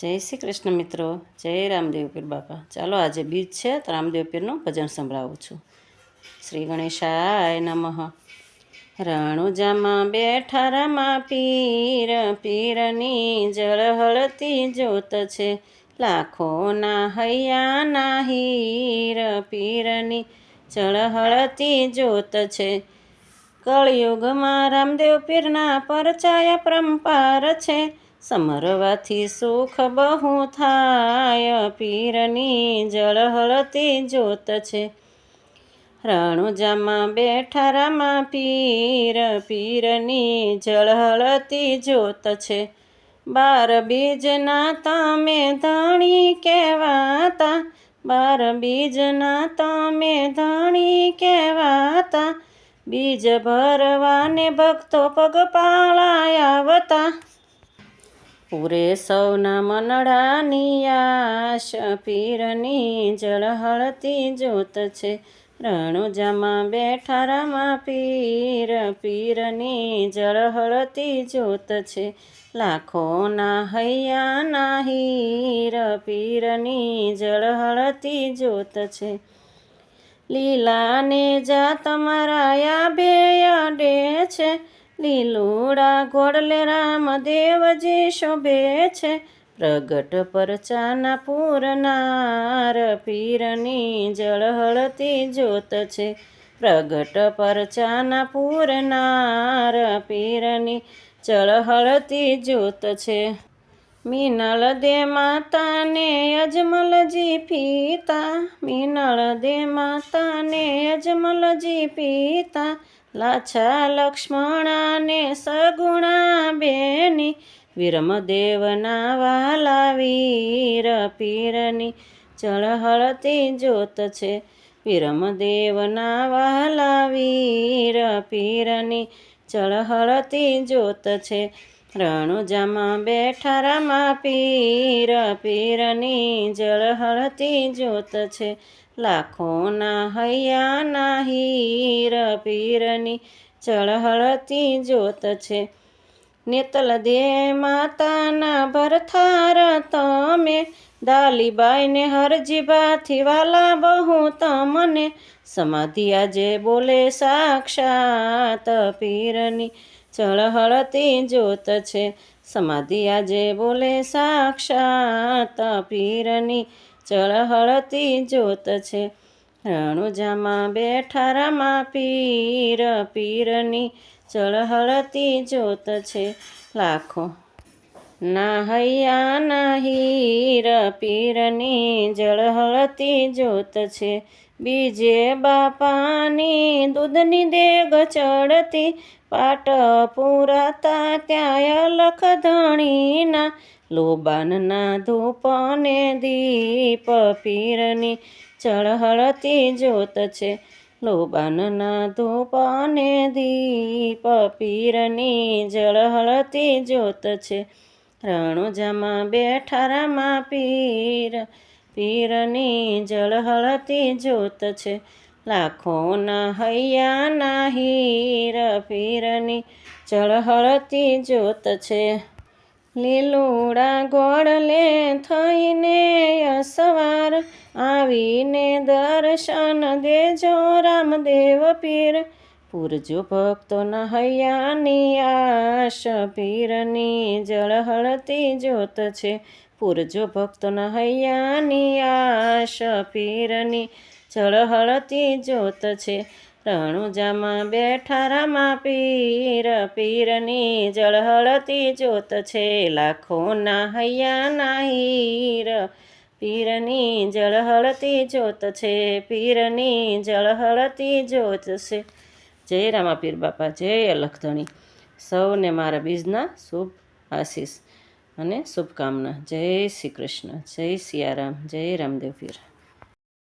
જય શ્રી કૃષ્ણ મિત્રો, જય રામદેવ પીર બાપા. ચાલો આજે બીજ છે, તો રામદેવ પીરનું ભજન સંભળાવું છું. શ્રી ગણેશાય નમઃ. રણુજામાં બેઠા રમા પીર, પીરની જળહળતી જોત છે. લાખોના હૈયાના હીર, પીરની જળહળતી જોત છે. કળયુગમાં રામદેવ પીરના પરચાયા પરંપાર છે. સમરવાથી સુખ બહુ થાય, પીરની જળહળતી જોત છે. રણુજામાં બેઠા રામા પીર, પીરની જળહળતી જોત છે. બાર બીજના તમે ધણી કહેવાતા, બાર બીજના તમે ધણી કહેવાતા, બીજ ભરવાને ભક્તો પગ પાળાયા આવતા. પૂરે સૌના મનડાની આશ, પીરની જળહળતી જોત છે. રણુજામાં બેઠા રામા પીર, પીરની જળહળતી જોત છે. લાખોના હૈયાના હીર, પીરની જળહળતી જોત છે. લીલાને જા તમારા બે અડે છે. લીલુડા ઘોડલે રામદેવજી શોભે છે. પ્રગટ પરચાના પૂરનાર પીરની જળહળતી જ્યોત છે. પ્રગટ પરચાના પૂરનાર પીરની જળહળતી જ્યોત છે. મિનળ દે માતાને અજમલજી પિતા, મિનળ દે માતાને અજમલજી પિતા, લાછા લક્ષ્મણાને સગુણા બેની, વિરમદેવના વાલા વીર પીરની ચળહળતી જોત છે. વિરમદેવના વાલા વીર પીરની ચળહળતી જોત છે. રણુજામાં બેઠા રામા પીર, પીરની જળહળતી જોત છે. લાખોના હૈયાના હીર, પીરની ચળહળતી જોત છે. નેતલ દે માતાના ભરથાર તમે, દાલીબાઈને હરજીભાથી વાલા બહુ તમને. સમાધિ આજે બોલે સાક્ષાત પીરની જળહળતી જ્યોત છે. સમાધિ આજે બોલે સાક્ષાત પીરની ચળહળતી જ્યોત છે. રણુજામાં બેઠા રમા પીર, પીરની ચળહળતી જ્યોત છે. લાખો ના હૈયા ના હીર પીરની જળહળતી જોત છે. બીજે બાપાની દૂધની દેગ ચડતી, પાટ પુરાતા ત્યાં લખ ધણીના લોબાનના ધૂપને દીપ પીરની ચળહળતી જોત છે. લોબાનના ધૂપને દીપ પીરની જળહળતી જોત છે. રણુજામાં બેઠા રામા પીર, પીરની જળહળતી જોત છે. લાખોના હૈયાના હીર, પીરની જળહળતી જોત છે. લીલુડા ગોળલે થઈને અસવાર, આવીને દર્શન દેજો રામદેવ પીર. પૂરજો ભક્તોના હૈયાની આશ, પીરની જળહળતી જોત છે. પૂરજો ભક્તોના હૈયાની આશ, પીરની જળહળતી જોત છે. રણુજામાં બેઠા રામા પીર, પીરની જળહળતી જોત છે. લાખોના હૈયાના હીર પીરની જળહળતી જોત છે. પીરની જળહળતી જોત છે. જય રામા પીર બાપા, જય અલખધણી. સૌને મારા બીજના શુભ આશીષ અને શુભકામના. જય શ્રી કૃષ્ણ, જય સિયારામ, જય રામદેવ પીર.